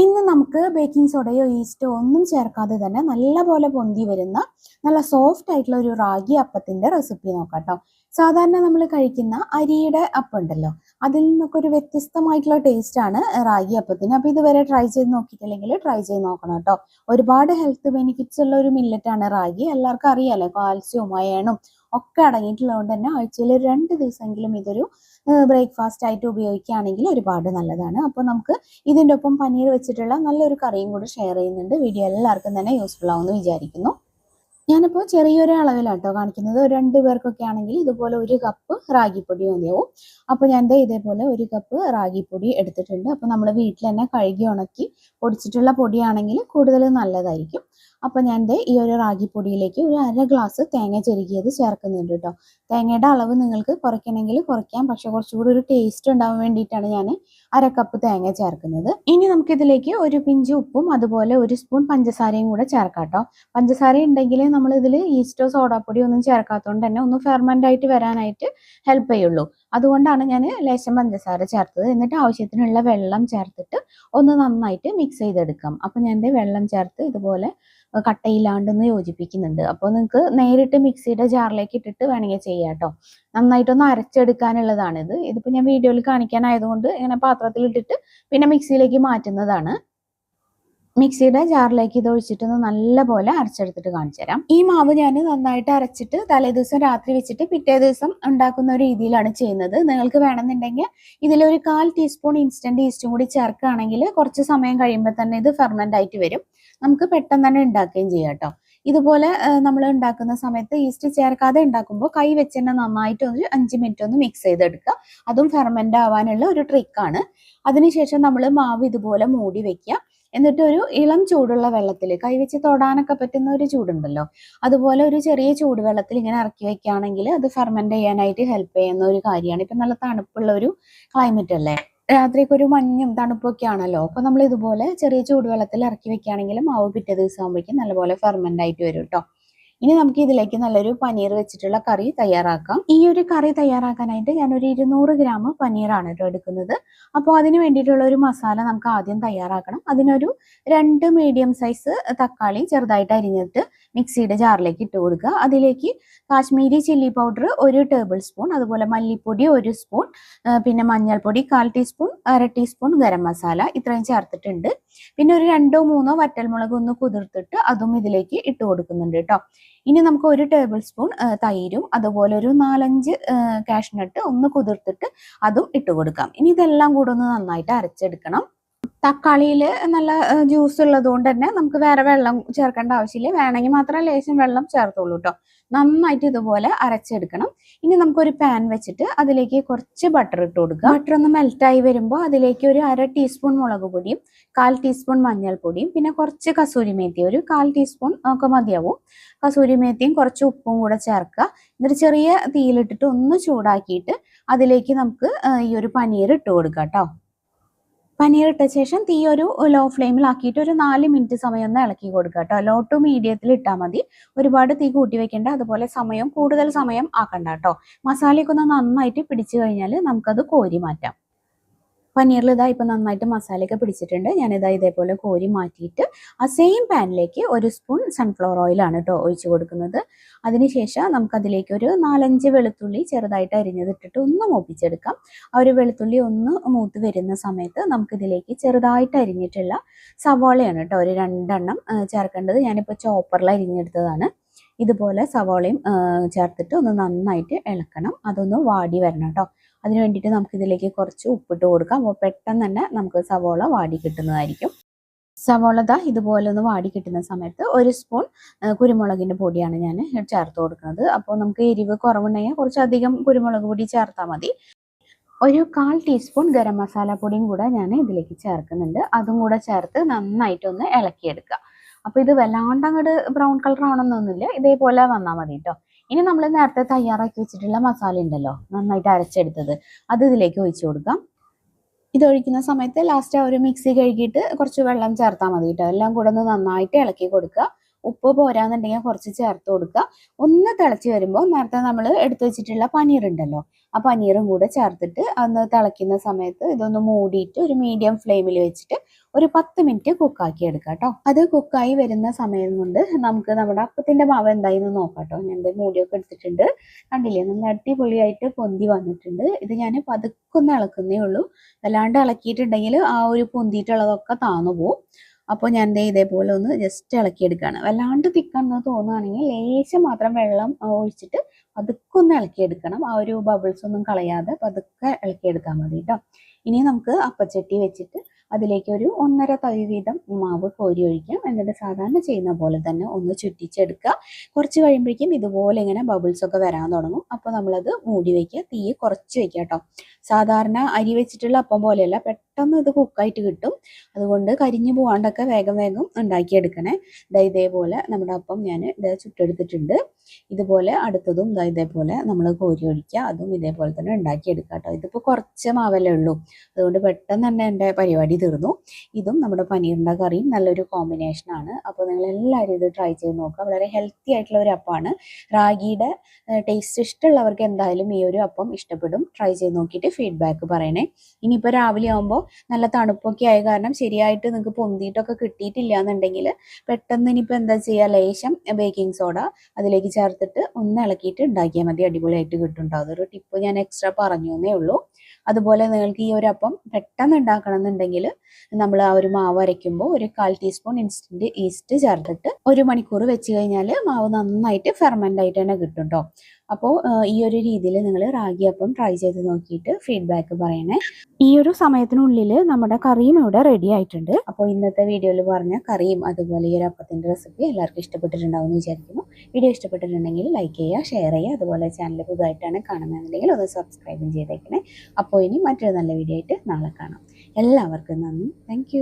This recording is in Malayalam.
ഇന്ന് നമുക്ക് ബേക്കിംഗ് സോഡയോ ഈസ്റ്റോ ഒന്നും ചേർക്കാതെ തന്നെ നല്ലപോലെ പൊന്തി വരുന്ന നല്ല സോഫ്റ്റ് ആയിട്ടുള്ള ഒരു റാഗി അപ്പത്തിന്റെ റെസിപ്പി നോക്കാം സാധാരണ നമ്മൾ കഴിക്കുന്ന അരിയുടെ അപ്പം ഉണ്ടല്ലോ. അതിൽ നിന്നൊക്കെ ഒരു വ്യത്യസ്തമായിട്ടുള്ള ടേസ്റ്റ് ആണ് റാഗി അപ്പത്തിന്. അപ്പൊ ഇതുവരെ ട്രൈ ചെയ്ത് നോക്കിയിട്ടില്ലെങ്കിൽ ട്രൈ ചെയ്ത് നോക്കണം കേട്ടോ. ഒരുപാട് ഹെൽത്ത് ബെനിഫിറ്റ്സ് ഉള്ള ഒരു മില്ലറ്റ് ആണ് റാഗി. എല്ലാവർക്കും അറിയാലോ കാൽസ്യവും അയണും ഒക്കെ അടങ്ങിയിട്ടുള്ളതുകൊണ്ട് തന്നെ ആഴ്ചയിൽ രണ്ട് ദിവസമെങ്കിലും ഇതൊരു ബ്രേക്ക്ഫാസ്റ്റ് ആയിട്ട് ഉപയോഗിക്കുകയാണെങ്കിൽ ഒരുപാട് നല്ലതാണ്. അപ്പോൾ നമുക്ക് ഇതിന്റെ ഒപ്പം പനീർ വെച്ചിട്ടുള്ള നല്ലൊരു കറിയും കൂടി ഷെയർ ചെയ്യുന്നുണ്ട്. വീഡിയോ എല്ലാവർക്കും തന്നെ യൂസ്ഫുൾ ആവുമെന്ന് വിചാരിക്കുന്നു. ഞാനിപ്പോൾ ചെറിയൊരു അളവിലാട്ടോ കാണിക്കുന്നത്. രണ്ട് പേർക്കൊക്കെ ആണെങ്കിൽ ഇതുപോലെ ഒരു കപ്പ് റാഗിപ്പൊടി മതിയാവും. അപ്പോൾ ഞാൻ ഇതേപോലെ ഒരു കപ്പ് റാഗിപ്പൊടി എടുത്തിട്ടുണ്ട്. അപ്പോൾ നമ്മൾ വീട്ടിൽ തന്നെ കഴുകി ഉണക്കി പൊടിച്ചിട്ടുള്ള പൊടിയാണെങ്കിൽ കൂടുതൽ നല്ലതായിരിക്കും. അപ്പോൾ ഞാൻ ഈ ഒരു റാഗിപ്പൊടിയിലേക്ക് ഒരു അര ഗ്ലാസ് തേങ്ങ ചെരുകിയത് ചേർക്കുന്നുണ്ട് കേട്ടോ തേങ്ങയുടെ അളവ് നിങ്ങൾക്ക് കുറയ്ക്കണമെങ്കിൽ കുറയ്ക്കാം. പക്ഷെ കുറച്ചുകൂടി ഒരു ടേസ്റ്റ് ഉണ്ടാവാൻ വേണ്ടിയിട്ടാണ് ഞാൻ അര കപ്പ് തേങ്ങ ചേർക്കുന്നത്. ഇനി നമുക്കിതിലേക്ക് ഒരു പിഞ്ച് ഉപ്പും അതുപോലെ ഒരു സ്പൂൺ പഞ്ചസാരയും കൂടെ ചേർക്കാം കേട്ടോ പഞ്ചസാര ഉണ്ടെങ്കിൽ നമ്മൾ ഇതിൽ ഈസ്റ്റോ സോഡാപ്പൊടി ഒന്നും ചേർക്കാത്തതുകൊണ്ട് തന്നെ ഒന്ന് ഫെർമന്റ് ആയിട്ട് വരാനായിട്ട് ഹെൽപ്പ് ചെയ്യുള്ളൂ. അതുകൊണ്ടാണ് ഞാൻ ലേശം പഞ്ചസാര ചേർത്തത്. എന്നിട്ട് ആവശ്യത്തിനുള്ള വെള്ളം ചേർത്തിട്ട് ഒന്ന് നന്നായിട്ട് മിക്സ് ചെയ്തെടുക്കാം. അപ്പം ഞാൻ വെള്ളം ചേർത്ത് ഇതുപോലെ കട്ടയില്ലാണ്ടൊന്ന് യോജിപ്പിക്കുന്നുണ്ട്. അപ്പോൾ നിങ്ങൾക്ക് നേരിട്ട് മിക്സിയുടെ ജാറിലേക്ക് ഇട്ടിട്ട് വേണമെങ്കിൽ ചെയ്യാം കേട്ടോ നന്നായിട്ടൊന്ന് അരച്ചെടുക്കാനുള്ളതാണിത്. ഇതിപ്പോൾ ഞാൻ വീഡിയോയിൽ കാണിക്കാനായതുകൊണ്ട് ഇങ്ങനെ പാത്രത്തിൽ ഇട്ടിട്ട് പിന്നെ മിക്സിയിലേക്ക് മാറ്റുന്നതാണ്. മിക്സിയുടെ ജാറിലേക്ക് ഇത് ഒഴിച്ചിട്ട് നല്ലപോലെ അരച്ചെടുത്തിട്ട് കാണിച്ചു തരാം. ഈ മാവ് ഞാൻ നന്നായിട്ട് അരച്ചിട്ട് തലേ ദിവസം രാത്രി വെച്ചിട്ട് പിറ്റേ ദിവസം ഉണ്ടാക്കുന്ന രീതിയിലാണ് ചെയ്യുന്നത്. നിങ്ങൾക്ക് വേണമെന്നുണ്ടെങ്കിൽ ഇതിലൊരു കാൽ ടീസ്പൂൺ ഇൻസ്റ്റന്റ് ഈസ്റ്റും കൂടി ചേർക്കുകയാണെങ്കിൽ കുറച്ച് സമയം കഴിയുമ്പോൾ തന്നെ ഇത് ഫെർമെന്റ് ആയിട്ട് വരും. നമുക്ക് പെട്ടെന്ന് തന്നെ ഉണ്ടാക്കുകയും ചെയ്യാം കേട്ടോ. ഇതുപോലെ നമ്മൾ ഉണ്ടാക്കുന്ന സമയത്ത് ഈസ്റ്റ് ചേർക്കാതെ ഉണ്ടാക്കുമ്പോൾ കൈ വെച്ച് തന്നെ നന്നായിട്ട് ഒരു അഞ്ച് മിനിറ്റ് ഒന്ന് മിക്സ് ചെയ്തെടുക്കുക. അതും ഫെർമെന്റ് ആവാനുള്ള ഒരു ട്രിക്കാണ് അതിനുശേഷം നമ്മൾ മാവ് ഇതുപോലെ മൂടി വെക്കുക. എന്നിട്ട് ഒരു ഇളം ചൂടുള്ള വെള്ളത്തിൽ കൈവച്ച് തൊടാനൊക്കെ പറ്റുന്ന ഒരു ചൂടുണ്ടല്ലോ. അതുപോലെ ഒരു ചെറിയ ചൂടുവെള്ളത്തിൽ ഇങ്ങനെ ഇറക്കി വെക്കുകയാണെങ്കിൽ അത് ഫെർമെന്റ് ചെയ്യാനായിട്ട് ഹെൽപ്പ് ചെയ്യുന്ന ഒരു കാര്യമാണ്. ഇപ്പം നല്ല തണുപ്പുള്ള ഒരു ക്ലൈമറ്റ് അല്ലേ? രാത്രിക്ക് ഒരു മഞ്ഞും തണുപ്പൊക്കെ ആണല്ലോ. അപ്പൊ നമ്മൾ ഇതുപോലെ ചെറിയ ചൂടുവെള്ളത്തിൽ ഇറക്കി വെക്കുകയാണെങ്കിൽ മാവ് പിറ്റേ ദിവസം ആകുമ്പോഴേക്കും നല്ലപോലെ ഫെർമെന്റ് ആയിട്ട് വരും കേട്ടോ ഇനി നമുക്ക് ഇതിലേക്ക് നല്ലൊരു പനീർ വെച്ചിട്ടുള്ള കറി തയ്യാറാക്കാം. ഈ ഒരു കറി തയ്യാറാക്കാനായിട്ട് ഞാൻ ഒരു ഇരുന്നൂറ് ഗ്രാം പനീറാണ് കേട്ടോ എടുക്കുന്നത്. അപ്പോൾ അതിന് വേണ്ടിയിട്ടുള്ള ഒരു മസാല നമുക്ക് ആദ്യം തയ്യാറാക്കണം. അതിനൊരു രണ്ട് മീഡിയം സൈസ് തക്കാളി ചെറുതായിട്ട് അരിഞ്ഞിട്ട് മിക്സിയുടെ ജാറിലേക്ക് ഇട്ട് കൊടുക്കുക. അതിലേക്ക് കാശ്മീരി ചില്ലി പൗഡർ ഒരു ടേബിൾ സ്പൂൺ അതുപോലെ മല്ലിപ്പൊടി ഒരു സ്പൂൺ പിന്നെ മഞ്ഞൾപ്പൊടി കാൽ ടീസ്പൂൺ അര ടീസ്പൂൺ ഗരം മസാല ഇത്രയും ചേർത്തിട്ടുണ്ട്. പിന്നെ ഒരു രണ്ടോ മൂന്നോ വറ്റൽമുളക് ഒന്ന് കുതിർത്തിട്ട് അതും ഇതിലേക്ക് ഇട്ട് കൊടുക്കുന്നുണ്ട് കേട്ടോ. ഇനി നമുക്ക് ഒരു ടേബിൾ സ്പൂൺ തൈരും അതുപോലെ ഒരു നാലഞ്ച് കാഷ്നട്ട് ഒന്ന് കുതിർത്തിട്ട് അതും ഇട്ട് കൊടുക്കാം. ഇനി ഇതെല്ലാം കൂടെ ഒന്ന് നന്നായിട്ട് അരച്ചെടുക്കണം. തക്കാളിയിൽ നല്ല ജ്യൂസ് ഉള്ളത് കൊണ്ട് തന്നെ നമുക്ക് വേറെ വെള്ളം ചേർക്കേണ്ട ആവശ്യമില്ല. വേണമെങ്കിൽ മാത്രം ലേശം വെള്ളം ചേർത്തോളൂ കേട്ടോ നന്നായിട്ട് ഇതുപോലെ അരച്ചെടുക്കണം. ഇനി നമുക്കൊരു പാൻ വെച്ചിട്ട് അതിലേക്ക് കുറച്ച് ബട്ടർ ഇട്ട് കൊടുക്കുക ബട്ടർ ഒന്ന് മെൽറ്റായി വരുമ്പോൾ അതിലേക്ക് ഒരു അര ടീസ്പൂൺ മുളക് പൊടിയും കാൽ ടീസ്പൂൺ മഞ്ഞൾപ്പൊടിയും പിന്നെ കുറച്ച് കസൂരി മേത്തി ഒരു കാൽ ടീസ്പൂൺ ഒക്കെ മതിയാവും. കസൂരി മേത്തിയും കുറച്ച് ഉപ്പും കൂടെ ചേർക്കുക. എന്നിട്ട് ചെറിയ തീയിലിട്ടിട്ട് ഒന്ന് ചൂടാക്കിയിട്ട് അതിലേക്ക് നമുക്ക് ഈ ഒരു പനീർ ഇട്ട് കൊടുക്കാം കേട്ടോ പനീർ ഇട്ട ശേഷം തീ ഒരു ലോ ഫ്ലെയിമിലാക്കിയിട്ട് ഒരു നാല് മിനിറ്റ് സമയം ഒന്ന് ഇളക്കി കൊടുക്കുക കേട്ടോ ലോ ടു മീഡിയത്തിൽ ഇട്ടാൽ മതി. ഒരുപാട് തീ കൂട്ടി വെക്കേണ്ട. അതുപോലെ സമയം കൂടുതൽ സമയം ആക്കണ്ട കേട്ടോ മസാലയൊക്കെ ഒന്ന് നന്നായിട്ട് പിടിച്ചു കഴിഞ്ഞാൽ നമുക്കത് കോരി മാറ്റാം. പനീറിൽ ഇതാ ഇപ്പം നന്നായിട്ട് മസാലയൊക്കെ പിടിച്ചിട്ടുണ്ട്. ഞാനിതാ ഇതേപോലെ കോരി മാറ്റിയിട്ട് ആ സെയിം പാനിലേക്ക് ഒരു സ്പൂൺ സൺഫ്ലവർ ഓയിലാണ് കേട്ടോ ഒഴിച്ചു കൊടുക്കുന്നത്. അതിനുശേഷം നമുക്കതിലേക്ക് ഒരു നാലഞ്ച് വെളുത്തുള്ളി ചെറുതായിട്ട് അരിഞ്ഞതിട്ടിട്ട് ഒന്ന് മൂപ്പിച്ചെടുക്കാം. ആ ഒരു വെളുത്തുള്ളി ഒന്ന് മൂത്ത് വരുന്ന സമയത്ത് നമുക്കിതിലേക്ക് ചെറുതായിട്ട് അരിഞ്ഞിട്ടുള്ള സവാളയാണ് കേട്ടോ ഒരു രണ്ടെണ്ണം ചേർക്കേണ്ടത്. ഞാനിപ്പോൾ ചോപ്പറിൽ അരിഞ്ഞെടുത്തതാണ്. ഇതുപോലെ സവോളയും ചേർത്തിട്ട് ഒന്ന് നന്നായിട്ട് ഇളക്കണം. അതൊന്ന് വാടി വരണം കേട്ടോ. അതിന് വേണ്ടിയിട്ട് നമുക്ക് ഇതിലേക്ക് കുറച്ച് ഉപ്പിട്ട് കൊടുക്കാം. അപ്പോൾ പെട്ടെന്ന് തന്നെ നമുക്ക് സവോള വാടി കിട്ടുന്നതായിരിക്കും. സവോള ദാ ഇതുപോലെ ഒന്ന് വാടി കിട്ടുന്ന സമയത്ത് ഒരു സ്പൂൺ കുരുമുളകിന്റെ പൊടിയാണ് ഞാൻ ചേർത്ത് കൊടുക്കുന്നത്. അപ്പോൾ നമുക്ക് എരിവ് കുറവുണ്ടെങ്കിൽ കുറച്ചധികം കുരുമുളക് പൊടി ചേർത്താൽ മതി. ഒരു കാൽ ടീസ്പൂൺ ഗരം മസാല പൊടിയും കൂടെ ഞാൻ ഇതിലേക്ക് ചേർക്കുന്നുണ്ട്. അതും കൂടെ ചേർത്ത് നന്നായിട്ടൊന്ന് ഇളക്കിയെടുക്കുക. അപ്പോൾ ഇത് വല്ലാണ്ട് അങ്ങോട്ട് ബ്രൗൺ കളർ ആവണമെന്നൊന്നുമില്ല ഇതേപോലെ വന്നാൽ മതി കേട്ടോ ഇനി നമ്മൾ നേരത്തെ തയ്യാറാക്കി വെച്ചിട്ടുള്ള മസാല ഉണ്ടല്ലോ നന്നായിട്ട് അരച്ചെടുത്തത്. അത് ഇതിലേക്ക് ഒഴിച്ചു കൊടുക്കാം. ഇത് ഒഴിക്കുന്ന സമയത്ത് ലാസ്റ്റ് ആ ഒരു മിക്സി കഴുകിയിട്ട് കുറച്ച് വെള്ളം ചേർത്താൽ മതി കേട്ടോ എല്ലാം കൂടെ ഒന്ന് നന്നായിട്ട് ഇളക്കി കൊടുക്കുക. ഉപ്പ് പോരാന്നുണ്ടെങ്കിൽ കുറച്ച് ചേർത്ത് കൊടുക്കുക. ഒന്ന് തിളച്ച് വരുമ്പോൾ നേരത്തെ നമ്മൾ എടുത്തു വെച്ചിട്ടുള്ള പനീർ ഉണ്ടല്ലോ ആ പനീറും കൂടെ ചേർത്തിട്ട് അന്ന് തിളയ്ക്കുന്ന സമയത്ത് ഇതൊന്ന് മൂടിയിട്ട് ഒരു മീഡിയം ഫ്ലെയിമിൽ വെച്ചിട്ട് ഒരു പത്ത് മിനിറ്റ് കുക്കാക്കി എടുക്കാം കേട്ടോ. അത് കുക്കായി വരുന്ന സമയം കൊണ്ട് നമുക്ക് നമ്മുടെ അപ്പത്തിന്റെ മാവ് എന്തായി എന്ന് നോക്കാം കേട്ടോ. ഞാൻ മൂടിയൊക്കെ എടുത്തിട്ടുണ്ട്. കണ്ടില്ലേ? നല്ല അടിപൊളിയായിട്ട് പൊന്തി വന്നിട്ടുണ്ട്. ഇത് ഞാൻ പതുക്കൊന്ന് ഇളക്കുന്നേ ഉള്ളൂ. അല്ലാണ്ട് ഇളക്കിയിട്ടുണ്ടെങ്കിൽ ആ ഒരു പൊന്തിയിട്ടുള്ളതൊക്കെ താന്നു പോവും. അപ്പോൾ ഞാൻ ദേ ഇതേപോലെ ഒന്ന് ജസ്റ്റ് ഇളക്കിയെടുക്കുകയാണ് വല്ലാണ്ട് തിക്കാണെന്ന് തോന്നുകയാണെങ്കിൽ ലേശം മാത്രം വെള്ളം ഒഴിച്ചിട്ട് പതുക്കെ ഒന്ന് ഇളക്കിയെടുക്കണം. ആ ഒരു ബബിൾസ് ഒന്നും കളയാതെ പതുക്കെ ഇളക്കിയെടുത്താൽ മതി കേട്ടോ ഇനി നമുക്ക് അപ്പച്ചട്ടി വെച്ചിട്ട് അതിലേക്ക് ഒരു ഒന്നര തവി വീതം മാവ് കോരി ഒഴിക്കാം. എന്നിട്ട് സാധാരണ ചെയ്യുന്ന പോലെ തന്നെ ഒന്ന് ചുറ്റിച്ചെടുക്കുക. കുറച്ച് കഴിയുമ്പോഴേക്കും ഇതുപോലെ ഇങ്ങനെ ബബിൾസ് ഒക്കെ വരാൻ തുടങ്ങും. അപ്പോൾ നമ്മളത് മൂടി വയ്ക്കുക തീ കുറച്ച് വയ്ക്കുക കേട്ടോ. സാധാരണ അരി വെച്ചിട്ടുള്ള അപ്പം പോലെയല്ല. പെട്ടെന്ന് ഇത് കുക്കായിട്ട് കിട്ടും. അതുകൊണ്ട് കരിഞ്ഞു പോകാണ്ടൊക്കെ വേഗം വേഗം ഉണ്ടാക്കിയെടുക്കണേ. ഇതേപോലെ നമ്മുടെ അപ്പം ഞാൻ ഇത് ചുട്ടെടുത്തിട്ടുണ്ട്. ഇതുപോലെ അടുത്തതും ഇതാ ഇതേപോലെ നമ്മൾ കോരി ഒഴിക്കുക അതും ഇതേപോലെ തന്നെ ഉണ്ടാക്കിയെടുക്കുക കേട്ടോ. ഇതിപ്പോൾ കുറച്ച് മാവല്ലേ ഉള്ളൂ. അതുകൊണ്ട് പെട്ടെന്ന് തന്നെ എന്റെ പരിപാടി തീർന്നു. ഇതും നമ്മുടെ പനീറിന്റെ കറിയും നല്ലൊരു കോമ്പിനേഷനാണ് അപ്പോൾ നിങ്ങൾ എല്ലാവരും ഇത് ട്രൈ ചെയ്ത് നോക്കുക. വളരെ ഹെൽത്തി ആയിട്ടുള്ള ഒരു അപ്പമാണ് റാഗിയുടെ ടേസ്റ്റ് ഇഷ്ടമുള്ളവർക്ക് എന്തായാലും ഈ ഒരു അപ്പം ഇഷ്ടപ്പെടും. ട്രൈ ചെയ്ത് നോക്കിയിട്ട് ഫീഡ്ബാക്ക് പറയണേ. ഇനിയിപ്പോൾ രാവിലെ ആകുമ്പോൾ നല്ല തണുപ്പൊക്കെ ആയ കാരണം ശരിയായിട്ട് നിങ്ങൾക്ക് പൊന്തിയിട്ടൊക്കെ കിട്ടിയിട്ടില്ല എന്നുണ്ടെങ്കിൽ പെട്ടെന്ന് ഇനിയിപ്പോൾ എന്താ ചെയ്യുക? ലേശം ബേക്കിംഗ് സോഡ അതിലേക്ക് ചേർത്തിട്ട് ഒന്ന് ഇളക്കിയിട്ട് ഉണ്ടാക്കിയാൽ മതി. അടിപൊളിയായിട്ട് കിട്ടും അതൊരു ടിപ്പ് ഞാൻ എക്സ്ട്രാ പറഞ്ഞു എന്നേ ഉള്ളൂ. അതുപോലെ നിങ്ങൾക്ക് ഈ ഒരു അപ്പം പെട്ടെന്ന് ഉണ്ടാക്കണം എന്നുണ്ടെങ്കിൽ നമ്മൾ ആ ഒരു മാവ് അരയ്ക്കുമ്പോൾ ഒരു കാൽ ടീസ്പൂൺ ഇൻസ്റ്റന്റ് ഈസ്റ്റ് ചേർത്തിട്ട് ഒരു മണിക്കൂർ വെച്ച് കഴിഞ്ഞാൽ മാവ് നന്നായിട്ട് ഫെർമെന്റ് ആയിട്ട് തന്നെ കിട്ടും കേട്ടോ അപ്പോൾ ഈ ഒരു രീതിയിൽ നിങ്ങൾ റാഗി അപ്പം ട്രൈ ചെയ്ത് നോക്കിയിട്ട് ഫീഡ്ബാക്ക് പറയണേ. ഈ ഒരു സമയത്തിനുള്ളിൽ നമ്മുടെ കറിയും ഇവിടെ റെഡി ആയിട്ടുണ്ട്. അപ്പോൾ ഇന്നത്തെ വീഡിയോയിൽ പറഞ്ഞ കറിയും അതുപോലെ ഈ ഒരു അപ്പത്തിന്റെ റെസിപ്പി എല്ലാവർക്കും ഇഷ്ടപ്പെട്ടിട്ടുണ്ടാവും എന്ന് വിചാരിക്കുന്നു. വീഡിയോ ഇഷ്ടപ്പെട്ടിട്ടുണ്ടെങ്കിൽ ലൈക്ക് ചെയ്യുക ഷെയർ ചെയ്യുക. അതുപോലെ ചാനൽ പുതുതായിട്ടാണ് കാണുന്നതെന്നുണ്ടെങ്കിൽ ഒന്ന് സബ്സ്ക്രൈബും ചെയ്തേക്കണേ. അപ്പോൾ ഇനി മറ്റൊരു നല്ല വീഡിയോ ആയിട്ട് നാളെ കാണാം. എല്ലാവർക്കും നന്ദി. താങ്ക്